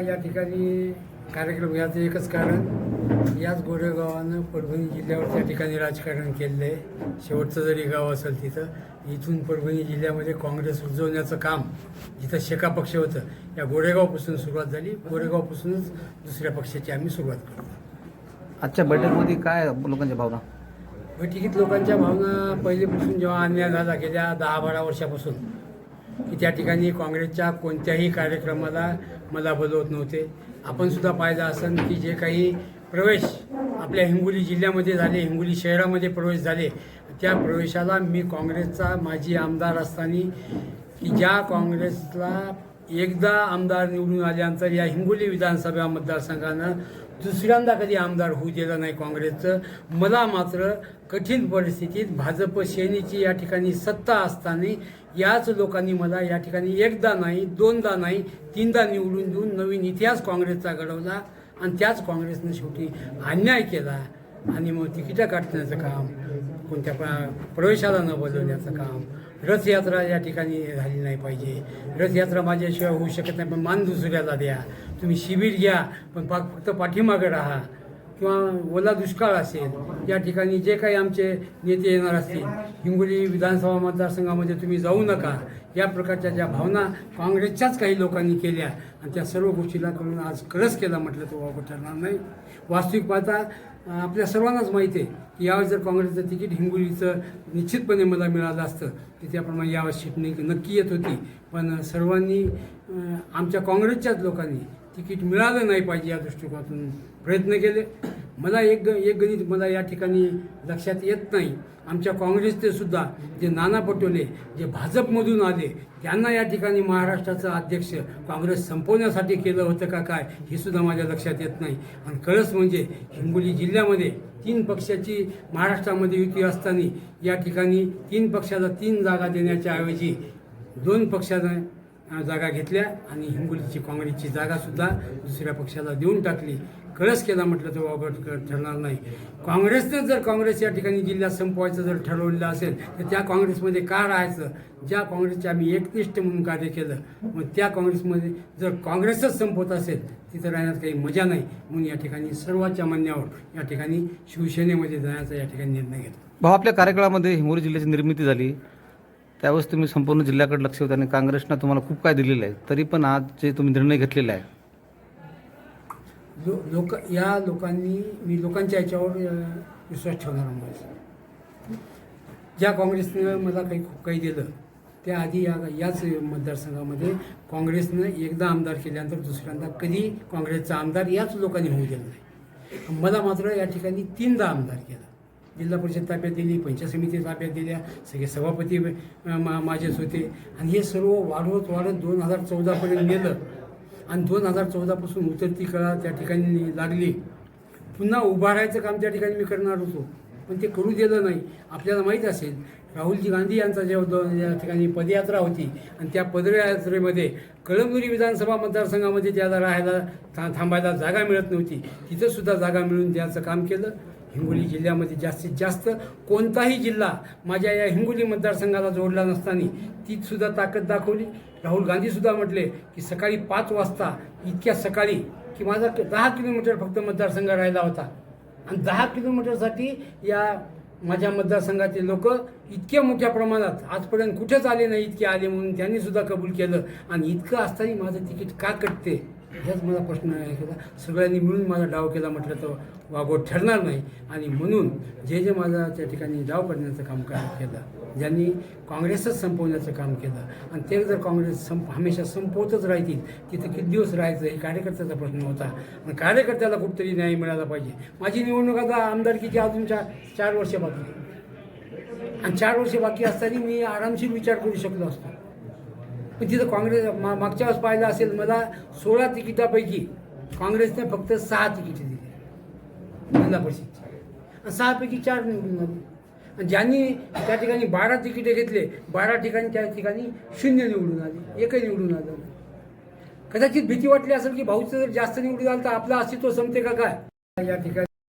या ठिकाणी कार्यक्रम याचं एकच कारण याच गोरेगावानं परभणी जिल्ह्यावर त्या ठिकाणी राजकारण केलेलं आहे शेवटचं जरी गाव असेल तिथं इथून परभणी जिल्ह्यामध्ये काँग्रेस रुजवण्याचं काम जिथं शेका पक्ष होतं या गोरेगावपासून सुरुवात झाली. गोरेगावपासूनच दुसऱ्या पक्षाची आम्ही सुरुवात करतो. आजच्या बैठकीमध्ये काय लोकांच्या भावना? बैठकीत लोकांच्या भावना पहिलेपासून जेव्हा अन्याय झाला गेल्या दहा बारा वर्षापासून त्या ठिकाणी काँग्रेसच्या कोणत्याही कार्यक्रमाला मला बोलवत नव्हते. आपण सुद्धा पाहिलं असन की जे काही प्रवेश आपल्या हिंगोली जिल्ह्यामध्ये झाले हिंगोली शहरामध्ये प्रवेश झाले त्या प्रवेशाला मी काँग्रेसचा माजी आमदार असताना की ज्या काँग्रेसला एकदा आमदार निवडून आल्यानंतर या हिंगोली विधानसभा मतदारसंघानं दुसऱ्यांदा कधी आमदार होऊ दिलं नाही काँग्रेसचं. मला मात्र कठीण परिस्थितीत भाजप सेनेची या ठिकाणी सत्ता असताना याच लोकांनी मला या ठिकाणी एकदा नाही दोनदा नाही तीनदा निवडून देऊन नवीन इतिहास काँग्रेसचा घडवला आणि त्याच काँग्रेसनं शेवटी अन्याय केला आणि मग तिकिटं काटण्याचं काम कोणत्या प्र- प्रवेशाला न बोलवण्याचं काम. रथयात्रा या ठिकाणी झाली नाही पाहिजे. रथयात्रा माझ्याशिवाय होऊ शकत नाही पण मान दुसऱ्याला द्या. तुम्ही शिबिर घ्या पण पा फक्त पाठीमागं राहा. किंवा ओला दुष्काळ असेल या ठिकाणी जे काही आमचे नेते येणार असतील हिंगोली विधानसभा मतदारसंघामध्ये तुम्ही जाऊ नका. या प्रकारच्या ज्या भावना काँग्रेसच्याच काही लोकांनी केल्या आणि त्या सर्व गोष्टीला करून आज कळस केला म्हटलं तर वापर ठरणार नाही. वास्तविक पाहता आपल्या सर्वांनाच माहिती आहे की यावेळेस जर काँग्रेसचं तिकीट हिंगोलीचं निश्चितपणे मला मिळालं असतं तर त्याप्रमाणे यावेळेस शिटणी नक्की येत होती. पण सर्वांनी आमच्या काँग्रेसच्याच लोकांनी तिकीट मिळालं नाही पाहिजे या दृष्टिकोनातून. प्रयत्न केले. मला एक ग एक गणित मला या ठिकाणी लक्षात येत नाही. आमच्या काँग्रेसचे सुद्धा जे नाना पटोले जे भाजपमधून आले त्यांना या ठिकाणी महाराष्ट्राचं अध्यक्ष काँग्रेस संपवण्यासाठी केलं होतं का काय हे सुद्धा माझ्या लक्षात येत नाही. आणि कळस म्हणजे हिंगोली जिल्ह्यामध्ये तीन पक्षाची महाराष्ट्रामध्ये युती असताना या ठिकाणी तीन पक्षाला तीन जागा देण्याच्या ऐवजी दोन पक्षानं जागा घेतल्या आणि हिंगोलीची काँग्रेसची जागासुद्धा दुसऱ्या पक्षाला देऊन टाकली. कळस केला म्हटलं तर वापर ठरणार नाही. काँग्रेसनं जर काँग्रेस या ठिकाणी जिल्ह्यात संपवायचं जर ठरवलेलं असेल तर त्या काँग्रेसमध्ये का राहायचं? ज्या काँग्रेसचे आम्ही एकनिष्ठ म्हणून कार्य केलं मग त्या काँग्रेसमध्ये जर काँग्रेसच संपवत असेल तिथं राहण्यात काही मजा नाही. म्हणून या ठिकाणी सर्वांच्या मान्यावर या ठिकाणी शिवसेनेमध्ये जाण्याचा या ठिकाणी निर्णय घेतला. भाऊ आपल्या कार्यकाळामध्ये हिंगोली जिल्ह्याची निर्मिती झाली. त्यावेळेस तुम्ही संपूर्ण जिल्ह्याकडे लक्ष होतं आणि काँग्रेसनं तुम्हाला खूप काय दिलेलं आहे तरी पण आज जे तुम्ही निर्णय घेतलेला आहे. लो लोक या लोकांनी मी लोकांच्या याच्यावर विश्वास ठेवणार माणूस ज्या काँग्रेसनं मला काही खूप काही दिलं त्याआधी या याच मतदारसंघामध्ये काँग्रेसनं एकदा आमदार केल्यानंतर दुसऱ्यांदा कधी काँग्रेसचा आमदार याच लोकांनी होऊ दिला नाही. मला मात्र या ठिकाणी तीनदा आमदार केला. जिल्हा परिषद ताब्यात दिली पंचायत समिती ताब्यात दिल्या सगळे सभापती मा माझेच होते. आणि हे सर्व वाढवत वाढत दोन हजार चौदापर्यंत गेलं. आणि दोन हजार चौदापासून उतरती कळा त्या ठिकाणी लागली. पुन्हा उभारायचं काम त्या ठिकाणी मी करणार होतो. पण ते करू दिलं नाही. आपल्याला माहीत असेल राहुलजी गांधी यांचा जेव्हा या ठिकाणी पदयात्रा होती आणि त्या पदयात्रेमध्ये कळमनुरी विधानसभा मतदारसंघामध्ये त्याला राहायला था थांबायला जागा मिळत नव्हती. तिथंसुद्धा जागा मिळून द्यायचं काम केलं. हिंगोली जिल्ह्यामध्ये जास्तीत जास्त कोणताही जिल्हा माझ्या या हिंगोली मतदारसंघाला जोडला नसताना तीच सुद्धा ताकद दाखवली. राहुल गांधी सुद्धा म्हटले की सकाळी पाच वाजता इतक्या सकाळी की माझा दहा किलोमीटर फक्त मतदारसंघ राहिला होता. आणि दहा किलोमीटरसाठी या माझ्या मतदारसंघातील लोक इतक्या मोठ्या प्रमाणात आजपर्यंत कुठेच आले नाही इतके आले म्हणून त्यांनी सुद्धा कबूल केलं. आणि इतकं असताना माझं तिकीट का कटते? हेच मला प्रश्न आहे केला सगळ्यांनी मिळून माझा डाव केला म्हटलं तर वागोट ठरणार नाही. आणि म्हणून जे जे माझा त्या ठिकाणी डाव करण्याचं काम केलं ज्यांनी काँग्रेसच संपवण्याचं काम केलं आणि ते जर काँग्रेस संप हमेशा संपवतच राहतील तिथं किती दिवस राहायचं हे कार्यकर्त्याचा प्रश्न होता. आणि कार्यकर्त्याला कुठतरी न्याय मिळाला पाहिजे. माझी निवडणूक आता आमदारकीची अजून चार चार वर्ष बाकी आणि चार वर्ष बाकी असताना मी आरामशीर विचार करू शकलो असतो. पण तिथं काँग्रेस मा मागच्या वेळेस पाहिलं असेल मला सोळा तिकिटापैकी काँग्रेसने फक्त सहा तिकिटे दिली. जिल्हा परिषदची आणि सहापैकी चार निवडून आले. आणि ज्यांनी त्या ठिकाणी बारा तिकिटे घेतले बारा ठिकाणी त्या ठिकाणी शून्य निवडून आले एकही निवडून आलं कदाचित भीती वाटली असेल की भाऊचं जर जास्त निवडून आलं तर आपलं अस्तित्व संपते का काय? या ठिकाणी